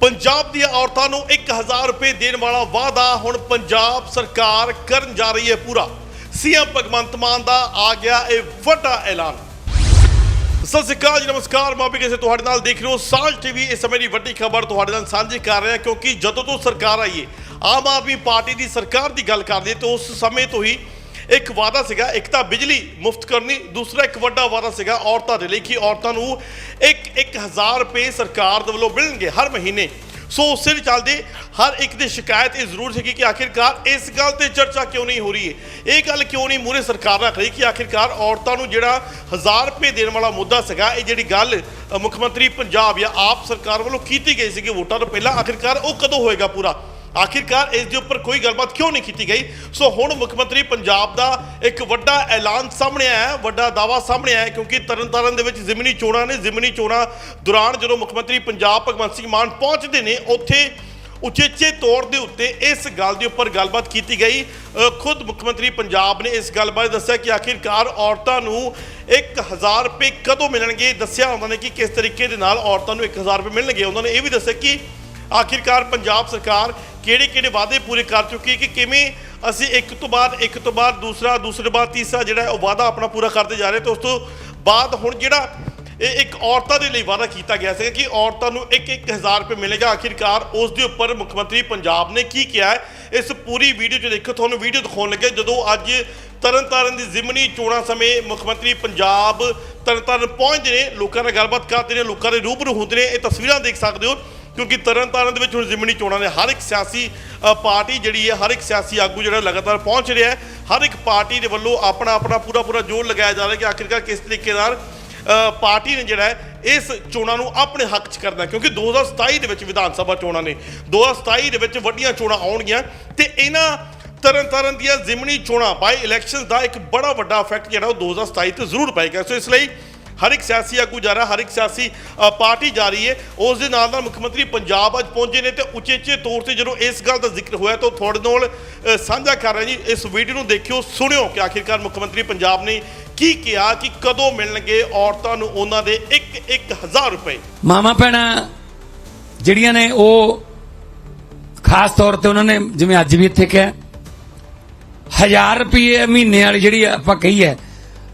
ਪੰਜਾਬ ਦੀਆਂ ਔਰਤਾਂ ਨੂੰ 1000 ਰੁਪਏ ਦੇਣ ਵਾਲਾ ਵਾਅਦਾ ਹੁਣ ਪੰਜਾਬ ਸਰਕਾਰ ਕਰਨ ਜਾ ਰਹੀ ਹੈ ਪੂਰਾ। ਸੀਐਮ ਭਗਵੰਤ ਮਾਨ ਦਾ ਆ ਗਿਆ ਇਹ ਵੱਡਾ ਐਲਾਨ। ਸਤਿ ਸ਼੍ਰੀ ਅਕਾਲ ਜੀ, ਨਮਸਕਾਰ। ਮੈਂ ਵੀ ਕਿਸੇ ਤੁਹਾਡੇ ਨਾਲ ਦੇਖ ਰਹੇ ਹੋ ਸਾਲ ਟੀਵੀ ਇਸ ਸਮੇਂ ਦੀ ਵੱਡੀ ਖਬਰ ਤੁਹਾਡੇ ਨਾਲ ਸਾਂਝੀ ਕਰ ਰਿਹਾ, ਕਿਉਂਕਿ ਜਦੋਂ ਤੋਂ ਸਰਕਾਰ ਆਈ ਹੈ, ਆਮ ਆਦਮੀ ਪਾਰਟੀ ਦੀ ਸਰਕਾਰ ਦੀ ਗੱਲ ਕਰਦੇ ਤਾਂ ਉਸ ਸਮੇਂ ਤੋਂ ਹੀ ਇੱਕ ਵਾਅਦਾ ਸੀਗਾ, ਇੱਕ ਤਾਂ ਬਿਜਲੀ ਮੁਫਤ ਕਰਨੀ, ਦੂਸਰਾ ਇੱਕ ਵੱਡਾ ਵਾਅਦਾ ਸੀਗਾ ਔਰਤਾਂ ਦੇ ਲਈ ਕਿ ਔਰਤਾਂ ਨੂੰ ਇੱਕ 1000 ਰੁਪਏ ਸਰਕਾਰ ਦੇ ਵੱਲੋਂ ਮਿਲਣਗੇ ਹਰ ਮਹੀਨੇ। ਸੋ ਉਸੇ ਦੇ ਚੱਲਦੇ ਹਰ ਇੱਕ ਦੀ ਸ਼ਿਕਾਇਤ ਇਹ ਜ਼ਰੂਰ ਸੀਗੀ ਕਿ ਆਖਿਰਕਾਰ ਇਸ ਗੱਲ ਤੇ ਚਰਚਾ ਕਿਉਂ ਨਹੀਂ ਹੋ ਰਹੀ ਹੈ? ਇਹ ਗੱਲ ਕਿਉਂ ਨਹੀਂ ਮੂਰੇ ਸਰਕਾਰ ਰੱਖ ਰਹੀ ਕਿ ਆਖਿਰਕਾਰ ਔਰਤਾਂ ਨੂੰ ਜਿਹੜਾ 1000 ਰੁਪਏ ਦੇਣ ਵਾਲਾ ਮੁੱਦਾ ਸੀਗਾ, ਇਹ ਜਿਹੜੀ ਗੱਲ ਮੁੱਖ ਮੰਤਰੀ ਪੰਜਾਬ ਜਾਂ ਆਪ ਸਰਕਾਰ ਵੱਲੋਂ ਕੀਤੀ ਗਈ ਸੀਗੀ ਵੋਟਾਂ ਤੋਂ ਪਹਿਲਾਂ, ਆਖਿਰਕਾਰ ਉਹ ਕਦੋਂ ਹੋਏਗਾ ਪੂਰਾ? ਆਖਿਰਕਾਰ ਇਸ ਦੇ ਉੱਪਰ ਕੋਈ ਗੱਲਬਾਤ ਕਿਉਂ ਨਹੀਂ ਕੀਤੀ ਗਈ? ਸੋ ਹੁਣ ਮੁੱਖ ਮੰਤਰੀ ਪੰਜਾਬ ਦਾ ਇੱਕ ਵੱਡਾ ਐਲਾਨ ਸਾਹਮਣੇ ਆਇਆ ਹੈ, ਵੱਡਾ ਦਾਵਾ ਸਾਹਮਣੇ ਆਇਆ ਹੈ, ਕਿਉਂਕਿ ਤਰਨਤਾਰਨ ਦੇ ਵਿੱਚ ਜ਼ਿਮਨੀ ਚੋਣਾਂ ਨੇ, ਜ਼ਿਮਨੀ ਚੋਣਾਂ ਦੌਰਾਨ ਜਦੋਂ ਮੁੱਖ ਮੰਤਰੀ ਪੰਜਾਬ ਭਗਵੰਤ ਸਿੰਘ ਮਾਨ ਪਹੁੰਚਦੇ ਨੇ, ਉੱਥੇ ਉਚੇਚੇ ਤੌਰ ਦੇ ਉੱਤੇ ਇਸ ਗੱਲ ਦੇ ਉੱਪਰ ਗੱਲਬਾਤ ਕੀਤੀ ਗਈ। ਖੁਦ ਮੁੱਖ ਮੰਤਰੀ ਪੰਜਾਬ ਨੇ ਇਸ ਗੱਲ ਬਾਰੇ ਦੱਸਿਆ ਕਿ ਆਖਿਰਕਾਰ ਔਰਤਾਂ ਨੂੰ 1000 ਰੁਪਏ ਕਦੋਂ ਮਿਲਣਗੇ? ਦੱਸਿਆ ਉਹਨਾਂ ਨੇ ਕਿ ਕਿਸ ਤਰੀਕੇ ਦੇ ਨਾਲ ਔਰਤਾਂ ਨੂੰ 1000 ਰੁਪਏ ਮਿਲਣਗੇ। ਉਹਨਾਂ ਨੇ ਇਹ ਵੀ ਦੱਸਿਆ ਕਿ ਆਖਿਰਕਾਰ ਪੰਜਾਬ ਸਰਕਾਰ ਕਿਹੜੇ ਕਿਹੜੇ ਵਾਅਦੇ ਪੂਰੇ ਕਰ ਚੁੱਕੀ ਕਿ ਕਿਵੇਂ ਅਸੀਂ ਇੱਕ ਤੋਂ ਬਾਅਦ ਇੱਕ ਤੋਂ ਬਾਅਦ ਦੂਸਰਾ, ਦੂਸਰੇ ਬਾਅਦ ਤੀਸਰਾ ਜਿਹੜਾ ਉਹ ਵਾਅਦਾ ਆਪਣਾ ਪੂਰਾ ਕਰਦੇ ਜਾ ਰਹੇ ਤੇ ਉਸ ਤੋਂ ਬਾਅਦ ਹੁਣ ਜਿਹੜਾ ਇਹ ਇੱਕ ਔਰਤਾਂ ਦੇ ਲਈ ਵਾਅਦਾ ਕੀਤਾ ਗਿਆ ਸੀ ਕਿ ਔਰਤਾਂ ਨੂੰ 1-1000 ਰੁਪਏ ਮਿਲੇਗਾ। ਆਖਿਰਕਾਰ ਉਸ ਦੇ ਉੱਪਰ ਮੁੱਖ ਮੰਤਰੀ ਪੰਜਾਬ ਨੇ ਕੀ ਕਿਹਾ ਹੈ, ਇਸ ਪੂਰੀ ਵੀਡੀਓ 'ਚ ਦੇਖੋ, ਤੁਹਾਨੂੰ ਵੀਡੀਓ ਦਿਖਾਉਣ ਲੱਗੇ ਜਦੋਂ ਅੱਜ ਤਰਨਤਾਰਨ ਦੀ ਜ਼ਿਮਨੀ ਚੋਣਾਂ ਸਮੇਂ ਮੁੱਖ ਮੰਤਰੀ ਪੰਜਾਬ ਤਰਨਤਾਰਨ ਪਹੁੰਚਦੇ ਨੇ, ਲੋਕਾਂ ਨਾਲ ਗੱਲਬਾਤ ਕਰਦੇ ਨੇ, ਲੋਕਾਂ ਦੇ ਰੂਬਰੂ ਹੁੰਦੇ ਨੇ, ਇਹ ਤਸਵੀਰਾਂ ਦੇਖ ਸਕਦੇ ਹੋ। ਕਿਉਂਕਿ ਤਰਨਤਾਰਨ ਦੇ ਵਿੱਚ ਹੁਣ ਜ਼ਿਮਨੀ ਚੋਣਾਂ ਨੇ ਹਰ ਇੱਕ ਸਿਆਸੀ ਪਾਰਟੀ ਜਿਹੜੀ ਹੈ, ਹਰ ਇੱਕ ਸਿਆਸੀ ਆਗੂ ਜਿਹੜਾ ਲਗਾਤਾਰ ਪਹੁੰਚ ਰਿਹਾ ਹੈ, ਹਰ ਇੱਕ ਪਾਰਟੀ ਦੇ ਵੱਲੋਂ ਆਪਣਾ ਆਪਣਾ ਪੂਰਾ ਪੂਰਾ ਜੋਰ ਲਗਾਇਆ ਜਾ ਰਿਹਾ ਕਿ ਆਖਿਰਕਾਰ ਕਿਸ ਤਰੀਕੇ ਨਾਲ ਪਾਰਟੀ ਨੇ ਜਿਹੜਾ ਇਸ ਚੋਣਾਂ ਨੂੰ ਆਪਣੇ ਹੱਕ 'ਚ ਕਰਨਾ ਹੈ। ਕਿਉਂਕਿ 2027 ਦੇ ਵਿੱਚ ਵਿਧਾਨ ਸਭਾ ਚੋਣਾਂ ਨੇ 2027 ਦੇ ਵਿੱਚ ਵੱਡੀਆਂ ਚੋਣਾਂ ਆਉਣਗੀਆਂ ਤੇ ਇਹਨਾਂ ਤਰਨਤਾਰਨ ਦੀਆਂ ਜ਼ਿਮਨੀ ਚੋਣਾਂ ਬਾਈ ਇਲੈਕਸ਼ਨਸ ਦਾ ਇੱਕ ਬੜਾ ਵੱਡਾ ਇਫੈਕਟ ਜਿਹੜਾ ਉਹ 2027 ਤੇ ਜ਼ਰੂਰ ਪਏਗਾ ਸੋ ਇਸ ਲਈ ਹਰ ਇੱਕ ਸਿਆਸੀ ਆਗੂ ਜਾ ਰਿਹਾ, ਹਰ ਇੱਕ ਸਿਆਸੀ ਪਾਰਟੀ ਜਾ ਰਹੀ ਹੈ। ਉਸ ਦੇ ਨਾਲ ਨਾਲ ਮੁੱਖ ਮੰਤਰੀ ਪੰਜਾਬ ਅੱਜ ਪਹੁੰਚੇ ਨੇ ਤੇ ਉਚੇਚੇ ਤੌਰ ਤੇ ਜਦੋਂ ਇਸ ਗੱਲ ਦਾ ਜ਼ਿਕਰ ਹੋਇਆ ਤਾਂ ਉਹ ਤੁਹਾਡੇ ਨਾਲ ਸਾਂਝਾ ਕਰ ਰਿਹਾ ਜੀ ਇਸ ਵੀਡੀਓ ਨੂੰ ਦੇਖਿਓ, ਸੁਣਿਓ ਕਿ ਆਖਿਰਕਾਰ ਮੁੱਖ ਮੰਤਰੀ ਪੰਜਾਬ ਨੇ ਕੀ ਕਿਹਾ ਕਿ ਕਦੋਂ ਮਿਲਣਗੇ ਔਰਤਾਂ ਨੂੰ ਉਹਨਾਂ ਦੇ 1 1000 ਰੁਪਏ। ਮਾਮਾ ਭੈਣਾਂ, ਜਿਹੜੀਆਂ ਨੇ ਉਹ ਖਾਸ ਤੌਰ ਤੇ ਉਹਨਾਂ ਨੇ ਜਿਵੇਂ ਅੱਜ ਵੀ ਇੱਥੇ ਕਿਹਾ 1000 ਰੁਪਏ ਮਹੀਨੇ ਵਾਲੀ ਜਿਹੜੀ ਆਪਾਂ ਕਹੀ ਹੈ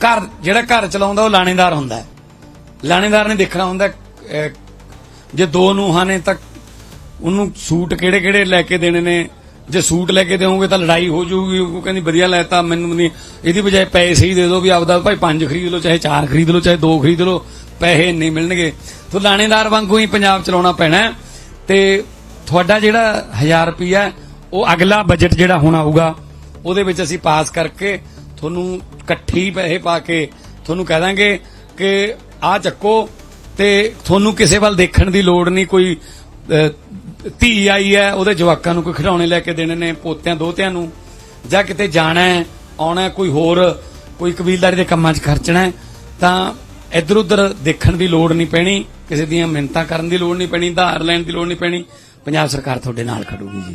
ਘਰ, ਜਿਹੜਾ ਘਰ ਚਲਾਉਂਦਾ, ਉਹ ਲਾਣੇਦਾਰ ਹੁੰਦਾ ਹੈ। ਲਾਣੇਦਾਰ ਨੇ ਦੇਖਣਾ ਹੁੰਦਾ ਜੇ ਦੋ ਨੂੰਹਾਂ ਨੇ ਤਾਂ ਉਹਨੂੰ ਸੂਟ ਕਿਹੜੇ ਕਿਹੜੇ ਲੈ ਕੇ ਦੇਣੇ ਨੇ? ਜੇ ਸੂਟ ਲੈ ਕੇ ਦੇਵੋਗੇ ਤਾਂ ਲੜਾਈ ਹੋ ਜਾਊਗੀ। ਉਹ ਕਹਿੰਦੀ, ਵਧੀਆ ਲੈਤਾ ਮੈਨੂੰ ਨਹੀਂ। ਇਹਦੀ ਬਜਾਏ ਪੈਸੇ ਹੀ ਦੇ ਦਿਓ ਵੀ ਆਪਦਾ ਭਾਈ ਪੰਜ ਖਰੀਦ ਲਓ, ਚਾਹੇ ਚਾਰ ਖਰੀਦ ਲਓ, ਚਾਹੇ ਦੋ ਖਰੀਦ ਲਓ, ਪੈਸੇ ਨਹੀਂ ਮਿਲਣਗੇ। ਤਾਂ ਲਾਣੇਦਾਰ ਵਾਂਗੂ ਹੀ ਪੰਜਾਬ ਚਲਾਉਣਾ ਪੈਣਾ ਹੈ। ਤੇ ਤੁਹਾਡਾ ਜਿਹੜਾ 1000 ਰੁਪਿਆ ਉਹ ਅਗਲਾ ਬਜਟ ਜਿਹੜਾ ਹੋਣਾ ਆਊਗਾ, ਉਹਦੇ ਵਿੱਚ ਅਸੀਂ ਪਾਸ ਕਰਕੇ ਤੁਹਾਨੂੰ ਇਕੱਠੀ ਪੈਸੇ ਪਾ ਕੇ ਤੁਹਾਨੂੰ ਕਹਿ ਦਾਂਗੇ ਕਿ ਆ ਚੱਕੋ ਤੇ ਤੁਹਾਨੂੰ ਕਿਸੇ ਵੱਲ ਦੇਖਣ ਦੀ ਲੋੜ ਨਹੀਂ, ਕੋਈ ਧੀ ਆਈ ਹੈ, ਉਹਦੇ ਜਵਾਕਾਂ ਨੂੰ ਕੋਈ ਖਿਡੌਣੇ ਲੈ ਕੇ ਦੇਣੇ ਨੇ, ਪੋਤਿਆਂ, ਦੋਤਿਆਂ ਨੂੰ, ਜਾਂ ਕਿਤੇ ਜਾਣਾ ਹੈ, ਆਉਣਾ ਕੋਈ ਹੋਰ, ਕੋਈ ਕਬੀਲਦਾਰੀ ਦੇ ਕੰਮਾਂ 'ਚ ਖਰਚਣਾ ਤਾਂ ਇੱਧਰ ਉੱਧਰ ਦੇਖਣ ਦੀ ਲੋੜ ਨਹੀਂ ਪੈਣੀ, ਕਿਸੇ ਦੀਆਂ ਮਿਹਨਤਾਂ ਕਰਨ ਦੀ ਲੋੜ ਨਹੀਂ ਪੈਣੀ, ਧਾਰ ਲੈਣ ਦੀ ਲੋੜ ਨਹੀਂ ਪੈਣੀ। ਪੰਜਾਬ ਸਰਕਾਰ ਤੁਹਾਡੇ ਨਾਲ ਖੜੂਗੀ ਜੀ।